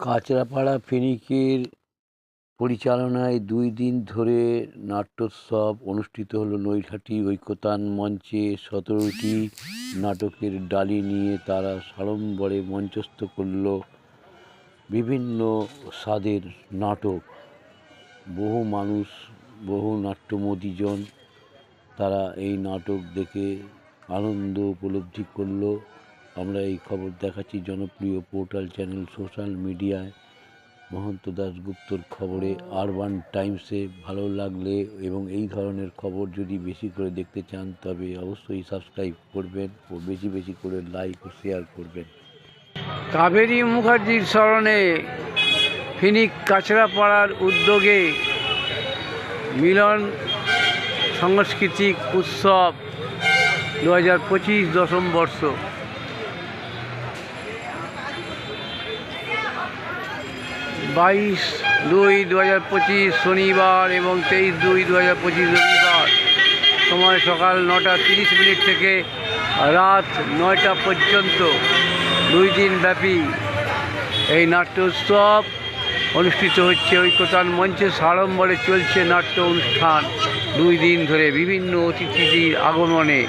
কাঁচরাপাড়া ফেনীকের পরিচালনায় দুই দিন ধরে নাট্যোৎসব অনুষ্ঠিত হলো নৈহাটি ঐক্যতান মঞ্চে। সতেরোটি নাটকের ডালি নিয়ে তারা সাড়ম্বরে মঞ্চস্থ করল বিভিন্ন স্বাদের নাটক। বহু মানুষ, বহু নাট্যমোদীজন তারা এই নাটক দেখে আনন্দ উপলব্ধি করল। আমরা এই খবর দেখাচ্ছি জনপ্রিয় পোর্টাল চ্যানেল সোশ্যাল মিডিয়ায়। মহন্ত দাশগুপ্তর খবরে আরবান টাইমসে ভালো লাগলে এবং এই ধরনের খবর যদি বেশি করে দেখতে চান, তবে অবশ্যই সাবস্ক্রাইব করবেন ও বেশি বেশি করে লাইক ও শেয়ার করবেন। কাবেরী মুখার্জির স্মরণে ফিনিক কাছড়াপাড়ার উদ্যোগে মিলন সাংস্কৃতিক উৎসব দু হাজার পঁচিশ দশম বর্ষ। বাইশ, দুই দু হাজার পঁচিশ শনিবার এবং তেইশ, দুই দু হাজার পঁচিশ রবিবার। সময় সকাল নটা তিরিশ মিনিট থেকে রাত নয়টা পর্যন্ত। দুই দিন ব্যাপী এই নাট্য উৎসব অনুষ্ঠিত হচ্ছে ঐক্যতান মঞ্চে। সাড়ম্বরে চলছে নাট্য অনুষ্ঠান। দুই দিন ধরে বিভিন্ন অতিথিদের আগমনে।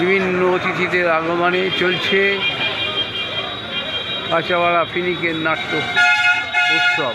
বিভিন্ন অতিথিদের আগমনে চলছে। কাঁচাপাড়া ফিনিকের নাট্য উৎসব।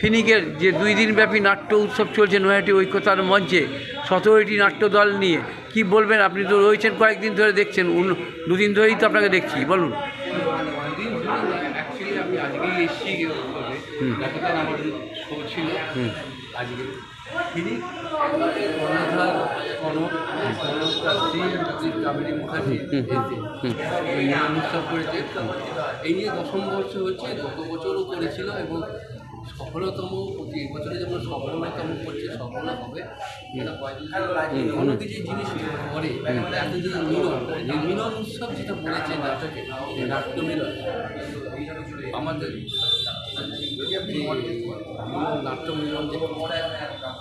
ফিনিকের যে দুই দিন ব্যাপী নাট্য উৎসব চলছে নয়াটি ঐক্যতার মঞ্চে সতেরোটি নাট্যদল নিয়ে। কি বলবেন? আপনি তো রয়েছেন কয়েকদিন ধরে দেখছেন। দুদিন ধরেই তো আপনাকে দেখছি। বলুন। আজকে তিনি কর্ণধার কনক কাবেরী মুখার্জি করেছে। এই নিয়ে দশম বর্ষ হচ্ছে গত বছরও করেছিল এবং সফলতম প্রতি বছরে যেমন সফলতম করছে সফল হবে। কোনো কিছু জিনিস করে। এত যে মিলন যে মিলন উৎসব যেটা বলেছে নাটকে নাট্য মিলন। আমাদের নাট্য মিলন যে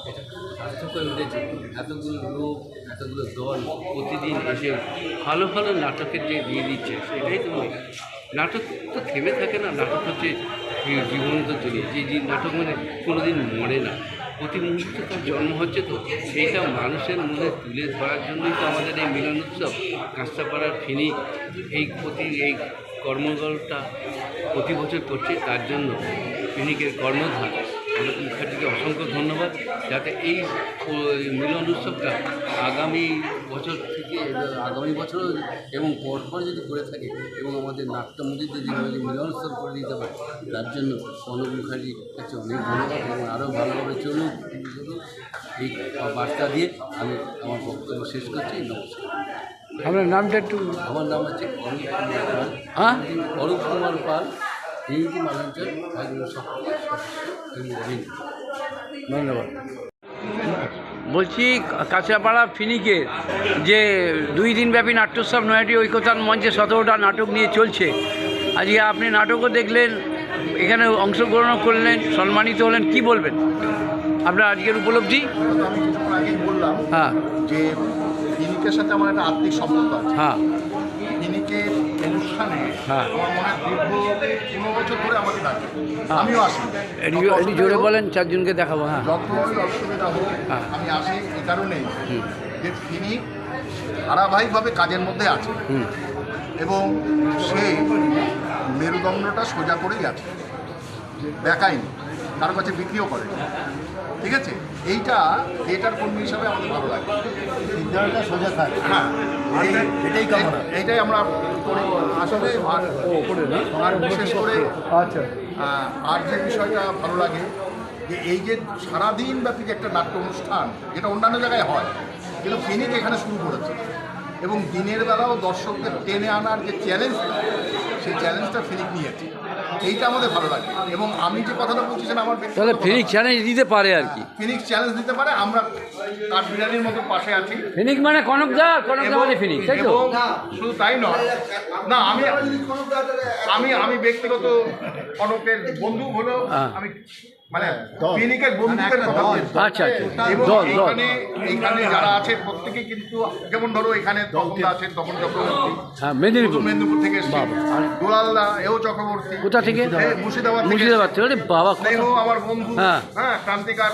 এটা খুব সার্থক হয়ে উঠেছে। এতগুলো লোক এতগুলো দল প্রতিদিন এসে ভালো ভালো নাটকের যে দিয়ে দিচ্ছে সেটাই তো। নাটক তো থেমে থাকে না নাটক হচ্ছে জীবন্ত জিনিস যে যে নাটক মানে কোনো দিন মরে না। প্রতি মুহূর্তে তার জন্ম হচ্ছে তো, সেইটা মানুষের মনে তুলে ধরার জন্যই তো আমাদের এই মিলন উৎসব কাঁচরাপাড়ার ফিনি, এই প্রতি এই কর্মগলটা প্রতি বছর করছে, তার জন্য ফিনিকের কর্ণধার অলোক মুখার্জিকে অসংখ্য ধন্যবাদ। যাতে এই মিলন উৎসবটা আগামী বছর থেকে আগামী বছরও এবং পরপর যদি করে থাকে এবং আমাদের নাট্যমন্দিরদের যেভাবে যে মিলন উৎসব করে দিতে পারে তার জন্য অলোক মুখার্জির কাছে অনেক ধন্যবাদ এবং আরও ভালোভাবে চলুক এই বার্তা দিয়ে আমি আমার বক্তব্য শেষ করছি। নমস্কার। আপনার নামটা একটু আমার নাম হচ্ছে অরূপ কুমার পাল। হ্যাঁ? অরূপ কুমার পাল। এবং ধন্যবাদ। বলছি কাঁচরাপাড়া ফিনিকের যে দুই দিন ব্যাপী নাট্যোৎসব নয়াটি ঐক্যতান মঞ্চে সতেরোটা নাটক নিয়ে চলছে। আজকে আপনি নাটকও দেখলেন এখানে অংশগ্রহণ করলেন সম্মানিত হলেন কি বলবেন? আপনার আজকের উপলব্ধি? আমি বললাম হ্যাঁ। যে ফিনিকের সাথে আমার একটা আত্মিক সম্পর্ক হ্যাঁ। অনুষ্ঠানে হ্যাঁ। আমার মনে দীর্ঘ পনেরো বছর ধরে আমাকে ডাকে। হ্যাঁ। আমিও আসি। জোরে বলেন চারজনকে দেখাবো হ্যাঁ। যতই অসুবিধা হোক হ্যাঁ। আমি আসি এই কারণেই যে তিনি ধারাবাহিকভাবে কাজের মধ্যে আছে এবং সে মেরুদণ্ডটা সোজা করেই আছে। দেখায়নি কারও কাছে বিক্রিও করে ঠিক আছে? এইটা থিয়েটার কর্মী হিসাবে আমাদের ভালো লাগে। সোজা থাক। হ্যাঁ। এটাই- এটাই কামনা। এইটাই আমরা করি। আসলে আর আর বিশেষ করে আচ্ছা। আর যে বিষয়টা ভালো লাগে যে এই যে সারাদিন ব্যাপী যে একটা নাট্য অনুষ্ঠান যেটা অন্যান্য জায়গায় হয় কিন্তু ফিনিক এখানে শুরু করেছে। এবং দিনের বেলাও দর্শকদের টেনে আনার যে চ্যালেঞ্জ সেই চ্যালেঞ্জটা ফিনিক নিয়েছে। এইটা আমাদের ভালো লাগে। এবং আমি যে কথাটা বলছি সেটা আমার তাহলে ফিনিক্স ফিনিক চ্যালেঞ্জ দিতে পারে আর কি। ফিনিক্স চ্যালেঞ্জ দিতে পারে আমরা কাঠবিড়ালির মতো পাশে আছি। ফিনিক মানে কনক দা কনক দা মানে ফিনিক তাই তো? শুধু তাই নয় না আমি আমি আমি ব্যক্তিগত কনকের বন্ধু হলেও হ্যাঁ। আমি মানে ফিনিকের বন্ধুদের কথা আচ্ছা আচ্ছা এবং দল দল এখানে এখানে যারা আছে প্রত্যেকেই কিন্তু যেমন ধরো এখানে তপন দা আছেন তপন চক্রবর্তী। হ্যাঁ মেদিনীপুর। মেদিনীপুর থেকে এও চক্রবর্তী। কোথা থেকে? মুর্শিদাবাদ থেকে মুর্শিদাবাদ থেকে? বাবা স্নেহ আমার বন্ধু হ্যাঁ। হ্যাঁ ক্রান্তিকার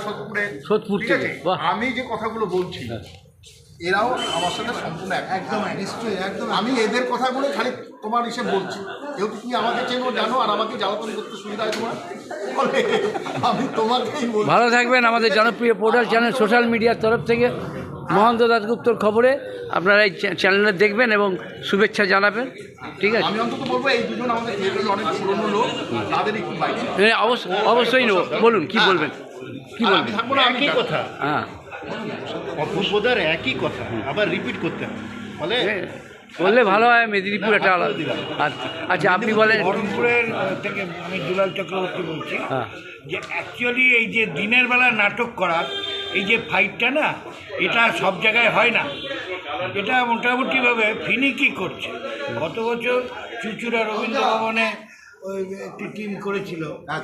সোদপুর। থেকে, আমি যে কথাগুলো বলছি এরাও আমার সাথে সম্পূর্ণ একদম নিশ্চয়ই একদম। আমি এদের কথাগুলো খালি তোমার এসে বলছি। যেহেতু তুমি আমাকে চেনো জানো আর আমাকে জ্বালাতন করতে সুবিধা হয় তোমার? আমি তোমাকেই বলছি। ভালো থাকবেন আমাদের জনপ্রিয় পোর্টাল চ্যানেল সোশ্যাল মিডিয়ার তরফ থেকে। মহন্ত দাসগুপ্তর খবরে আপনারা এই চ্যানেলে দেখবেন এবং শুভেচ্ছা জানাবেন। ঠিক আছে? আমি অন্তত বলব এই দুজন আমাদের অনেক পুরনো লোক তাদের একটু হ্যাঁ, অবশ্যই নেব। বলুন কি বলবেন? কি বলবেন। কথা। হ্যাঁ। অপূর্বদার একই কথা আবার রিপিট করতে হবে। ফলে বললে ভালো হয় মেদিনীপুর একটা আলাদা আচ্ছা আচ্ছা আপনি বলেন। বহরমপুরের থেকে আমি দুলাল চক্রবর্তী বলছি হ্যাঁ। যে অ্যাকচুয়ালি এই যে দিনের বেলা নাটক করার এই যে ফাইটটা না এটা সব জায়গায় হয় না। এটা মোটামুটিভাবে ফিনিকি করছে। গত বছর চুচুড়া রবীন্দ্র ভবনে ওই একটি টিম করেছিল। হ্যাঁ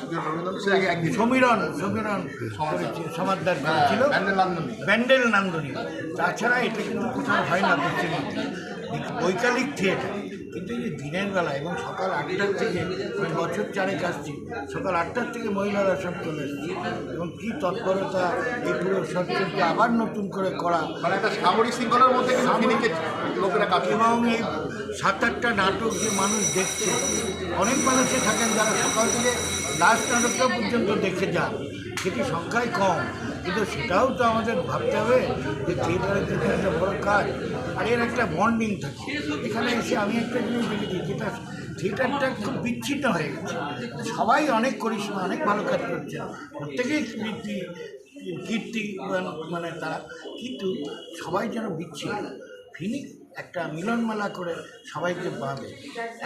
সমীরণ সমীরণ। করেছে সমাদদার করেছিল। ব্যান্ডেল নন্দনী তাছাড়া এটা কিন্তু কোথাও হয় না পশ্চিমবঙ্গে বৈকালিক থিয়েটার। কিন্তু এই দিনের বেলা এবং সকাল আটটার থেকে আমি বছর চারেক আসছি সকাল আটটার থেকে মহিলারা সব চলে এসেছে। এবং কী তৎপরতা এই পুরো সরকারকে আবার নতুন করে করা। মানে একটা সামরিক শৃঙ্খলার মধ্যে লোকেরা এবং এই সাত আটটা নাটক যে মানুষ দেখছে অনেক মানুষে থাকেন যারা সকাল থেকে লাস্ট নাটকটা পর্যন্ত দেখে যান। সেটি সংখ্যায় কম। কিন্তু সেটাও তো আমাদের ভাবতে হবে যে থিয়েটারের জন্য একটা বড় কাজ। আর এর একটা বন্ডিং থাকে। এখানে এসে আমি একটা জিনিস দেখেছি, যেটা থিয়েটারটা খুব বিচ্ছিন্ন হয়ে গেছে। সবাই অনেক করিশ্মা অনেক ভালো কাজ করছে। প্রত্যেকেই কীর্তি কীর্তি মানে তারা। কিন্তু সবাই যেন বিচ্ছিন্ন। ফিনিক একটা মিলনমেলা করে সবাইকে পাবে।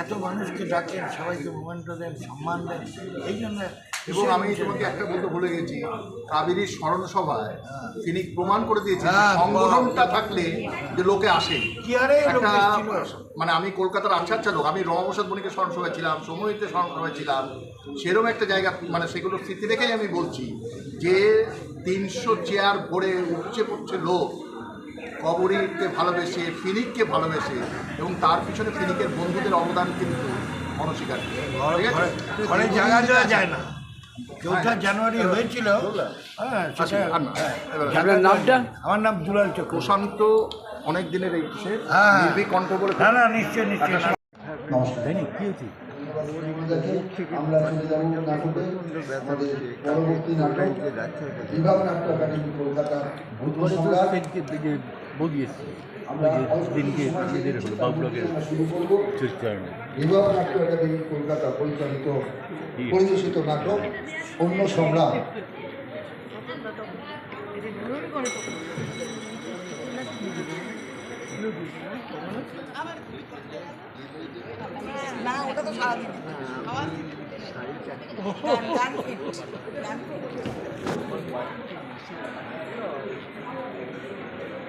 এত মানুষকে ডাকেন সবাইকে মোমেন্ট দেন সম্মান দেন এই জন্য এবং আমি তোমাকে একটা বলতে ভুলে গেছি। কাবেরীর স্মরণ সভায় ফিনিক প্রমাণ করে দিয়েছেন হ্যাঁ, সংগঠনটা থাকলে যে লোকে আসে। কি আরে একটা মানে আমি কলকাতার আচ্ছা আচ্ছা লোক আমি রমাপ্রসাদ বণিকের স্মরণ সভায় ছিলাম সমহিতে স্মরণ সভায় ছিলাম। সেরকম একটা জায়গা মানে সেগুলো স্মৃতি রেখেই আমি বলছি যে তিনশো চেয়ার ভরে উপচে পড়ছে লোক। কবরীকে ভালোবেসে ফিনিককে ভালোবেসে এবং তার পিছনে ফিনিকের বন্ধুদের অবদান কিন্তু অনস্বীকার্য ঘরে জায়গা দেওয়া যায় না। চৌঠা জানুয়ারি হয়েছিল। হ্যাঁ আপনার নামটা? আমার নাম দুলাল চক্র প্রশান্ত অনেক দিনের এই কিসের হ্যাঁ। নির্ভীক কণ্ঠ বলে না না নিশ্চয় নিশ্চয় আমরা চলে যাব নাটকে আমাদের পরবর্তী নাটক বিভাগ নাট্য একাডেমি কলকাতা বুদ্ধ সম্রাট আমরা শুরু করব বিভাগ নাট্য একাডেমি কলকাতা পরিচালিত পরিবেশিত নাটক অন্য সম্রাট। না ওটা তো সারাদিন গান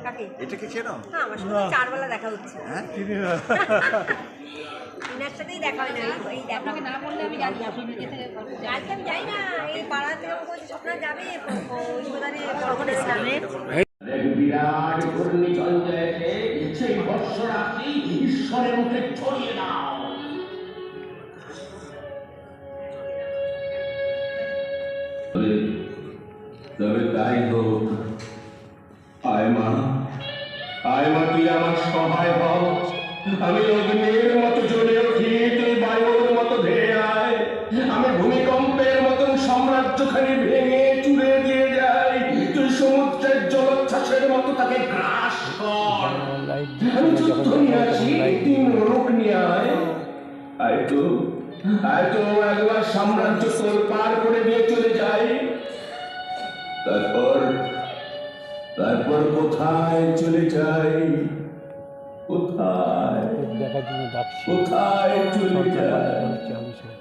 কাকে? এটাকে চেনো হ্যাঁ আমার সাথে চারবেলা দেখা হচ্ছে হ্যাঁ? ইনার সাথেই দেখা হয় না এই- আপনাকে না বললে আমি জানি আজকে আমি যাই না এই পাড়া থেকে আমাকে বলছে স্বপ্না যাবে ওই বিরাট ঘূর্ণিঝঞ্ঝে ইচ্ছে বর্ষ বর্ষরাত্রি ঈশ্বরের মুখে ছড়িয়ে দাও। আমার সহায় হও। আমি অগ্নির মতো জ্বলে উঠি তুই বায়ুর মতো ধেয়ে আয় আমি ভূমিকম্পের মতন সাম্রাজ্যখানি ভেঙে চুরে দিয়ে যাই। তুই সমুদ্রের জলোচ্ছ্বাসের মতো তাকে গ্রাস কর। আমি যুদ্ধ নিয়ে আসি, তিন রোগ নিয়ে আয়। আয় তো একবার সাম্রাজ্য পার করে দিয়ে চলে যাই। তারপর তারপর কোথায় চলে যাই? কোথায়? দেখার জন্য ডাকছি। কোথায় চলে যাই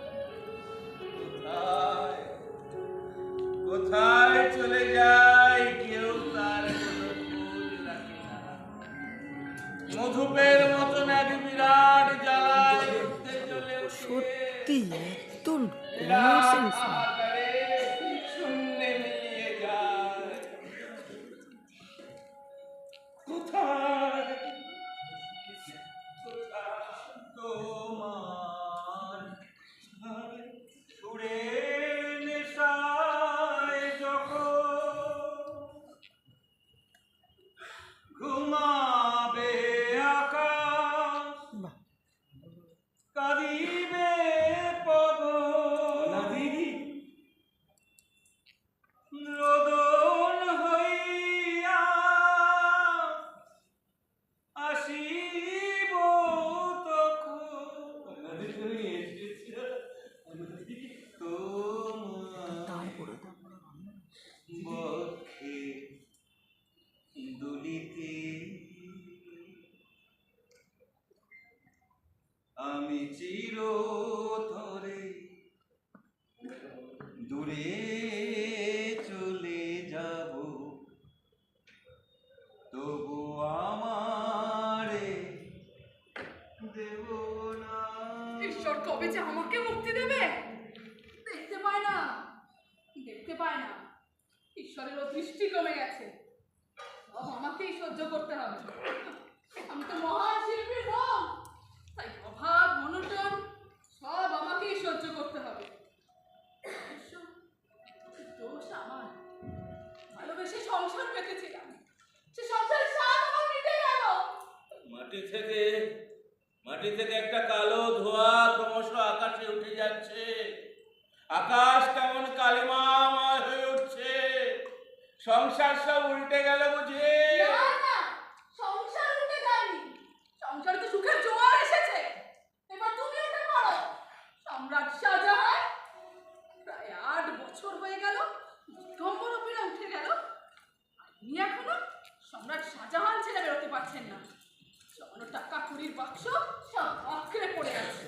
আমি চির ধরে দূরে চলে যাব। তবু আমারে দেব না। ঈশ্বর কবে যে আমাকে মুক্তি দেবে? দেখতে পায় না। দেখতে পায় না। ঈশ্বরেরও দৃষ্টি কমে গেছে। আমাকেই সহ্য করতে হবে। মাটি থেকে মাটি থেকে একটা কালো ধোঁয়া ক্রমশ আকাশে উঠে যাচ্ছে। আকাশ কেমন কালিমাময় হয়ে উঠছে। সংসার সব উল্টে গেল বুঝে? সংসার সংসারে তো সুখের জোয়ার এসেছে। এবার তুমি সম্রাট শাহজাহান, প্রায় আট বছর হয়ে গেল উঠে আপনি এখনও সম্রাট বেরোতে পারছেন না। টাকা কুড়ির বাক্স সব আঁকড়ে পড়ে আছে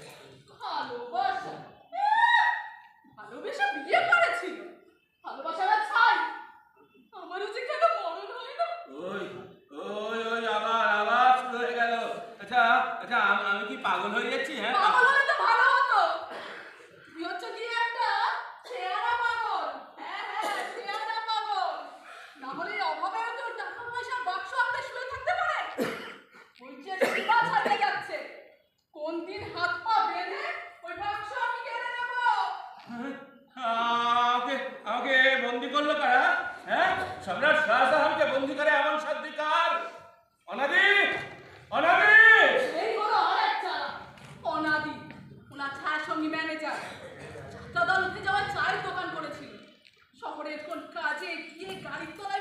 এখন কাজে গিয়ে গাড়ির তলায়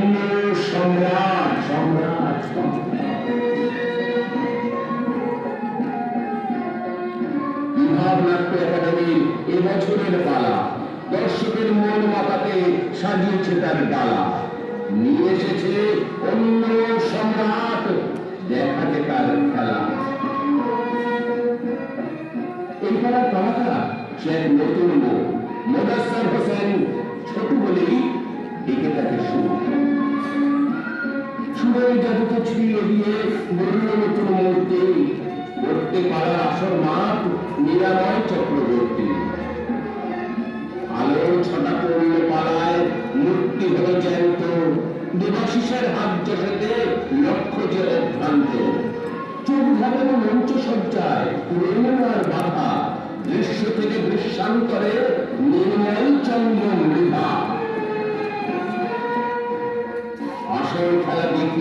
দর্শকের মন মাতাকে সাজিয়েছে তার ডালা। নিয়ে এসেছে অন্য সম্রাট, দেখাতে তার খেলা। এই খেলার কলাকার সে নতুন মুখ হোসেন ছোট বলেই ডেকে তাকে সুর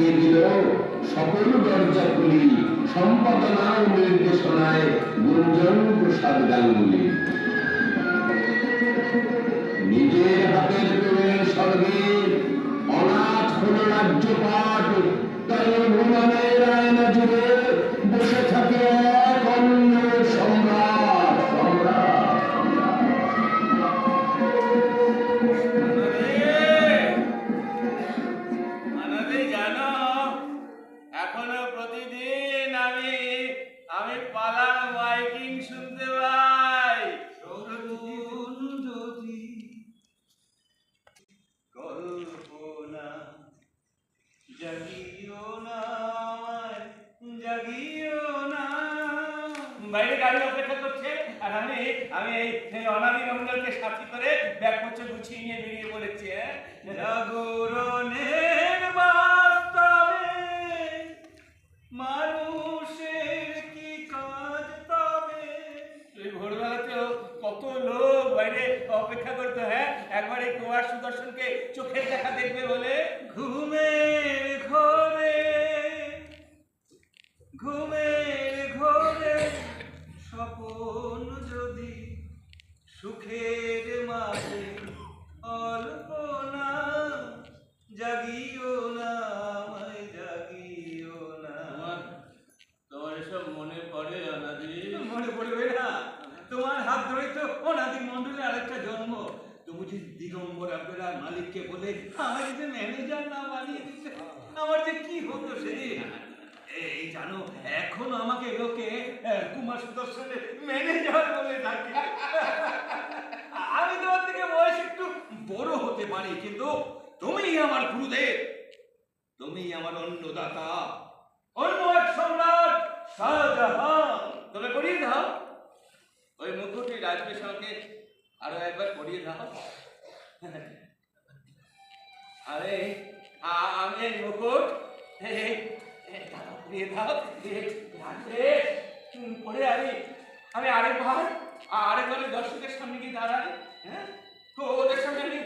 দেখিয়ে দিল সকল দরজা খুলি সম্পাদনা ও নির্দেশনায় গুঞ্জন প্রসাদ গাঙ্গুলি। নিজের হাতের তৈরি স্বর্গে অনাথ হল রাজ্যপাট তাই অভিমানের আয়না জানো এখন আমাকে লোকে কুমার সুদর্শনের ম্যানেজার বলে ডাকে। আমি তোমার থেকে বয়স একটু বড় হতে পারি, কিন্তু তুমি আমার গুরুদেব। তুমি আমার অন্নদাতা। অন্য এক সম্রাট, শাহজাহান। তবে করিয়ে দাও। ওই মুকুটি রাজবে সঙ্গে আরও একবার করিয়ে দাও। আরে আমি মুকুট। দিয়ে দাও আমি আরেকবার আরেকবার দর্শকের সামনে গিয়ে দাঁড়াই হ্যাঁ? তো ওদের সামনে আমি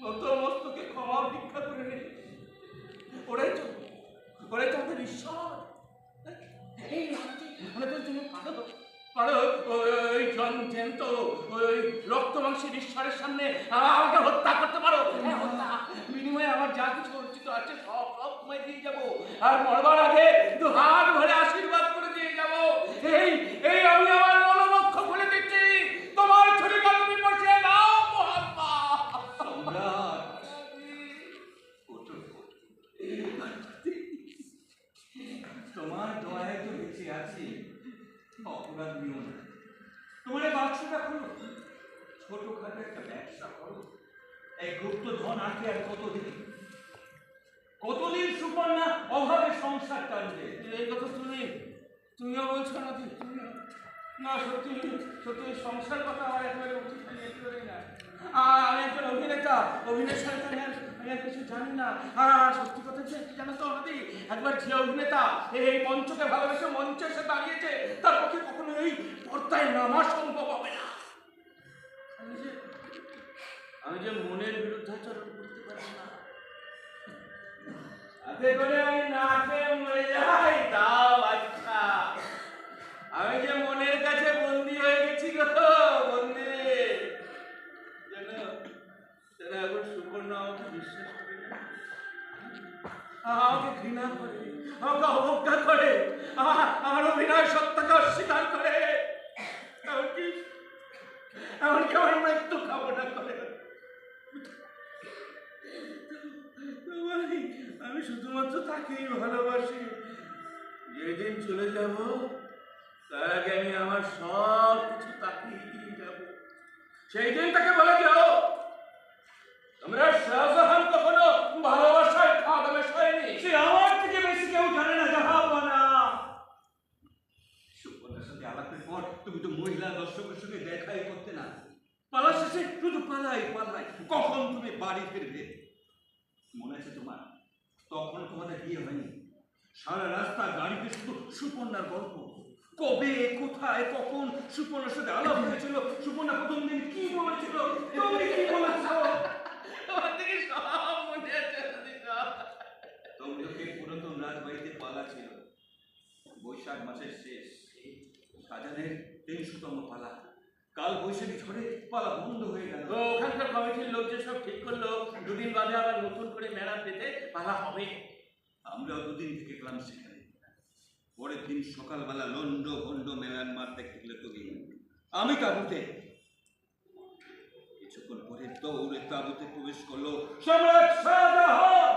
নত মস্তকে ক্ষমা ভিক্ষা করে নিই। ওরাই ওরাই তো আমাদের ঈশ্বর। এই তুমি পারো পারো ওই- ওই ওই রক্ত ঈশ্বরের সামনে আমাকে হত্যা করতে পারো। হ্যাঁ হত্যা। বিনিময়ে আমার যা কিছু অর্জিত আছে সব আর মরবার আগে দু হাত ভরে আশীর্বাদ করে দিয়ে যাব। এই এই আমি আমার মনোমক্ষ খুলে দিচ্ছি। তোমার ছবিটা তুমি বসে দাও মহাত্মা। তোমার দয়ায় তো বেঁচে আছি। অপরাধ নিও তোমার বাক্সটা খোলো। ছোটখাটো একটা ব্যবসা করো। এই গুপ্ত ধন আটকে আর কতদিন কতদিন সুকন্যা অভাবে সংসার টানবে এই কথা তুমি তুমিও বলছো না তুমিও না, সত্যি সত্যি সংসার কথা আমার একেবারে উচিত হয়নি একেবারেই না। আর আমি একজন অভিনেতা অভিনয় আমি আর আমি কিছু জানি না। আর সত্যি কথা হচ্ছে জানো তো আমাদের একবার যে অভিনেতা এই মঞ্চকে ভালোবেসে মঞ্চে এসে দাঁড়িয়েছে, তার পক্ষে কখনো এই পর্দায় নামা সম্ভব হবে না। আমি যে আমি যে মনের বিরুদ্ধাচরণ করতে পারি না। করে আমি না মরে যাই, তাও আচ্ছা। আমি যে মনের আমাকে ঘৃণা করে, আমাকে অবজ্ঞা করে, আমার অভিনয় সত্যকে অস্বীকার করে। এমনকি আমার মৃত্যু কামনা করে। আমি- শুধুমাত্র তাকেই ভালোবাসি। যেদিন চলে যাব, তার আগে আমি আমার সব কিছু তাকেই দিয়ে যাব। সেই দিন তাকে বলে দিও তোমরা শাহজাহান কখনো ভালোবাসায় খাদ মেশায়নি সে আমার থেকে বেশি কেউ জানে না জাহাবানা সুপর্ণার সঙ্গে আলাপের তো মহিলা দর্শকের সঙ্গে দেখাই করতে না। পালা শেষে শুধু পালাই পালাই। কখন তুমি বাড়ি ফিরবে? মনে আছে তোমার? তখন তোমাদের বিয়ে হয়নি। সারা রাস্তা গাড়িতে শুধু সুপর্ণার গল্প। কবে কোথায় কখন সুপর্ণার সাথে আলাপ হয়েছিল? সুপর্ণা প্রথম দিন কি বলেছিল? তুমি কি বলেছ? আমার থেকে সব মনে আছে তমলুকে পুরাতন রাজবাড়িতে পালা ছিল। বৈশাখ মাসের শেষ। সাজানের তিনশোতম পালা। কাল বৈশাখী ঝড়ে পালা বন্ধ হয়ে গেল। ওখানকার কমিটির লোক যে সব ঠিক করল দুদিন বাদে আবার নতুন করে মেলা পেতে পালা হবে। আমরাও দুদিন থেকে গেলাম সেখানে। পরের দিন সকালবেলা লন্ড ভন্ড মেলান মারতে খেলে তুমি আমি তাবুতে কিছুক্ষণ পরে দৌড়ে তাবুতে প্রবেশ করল সম্রাট শাহজাহান।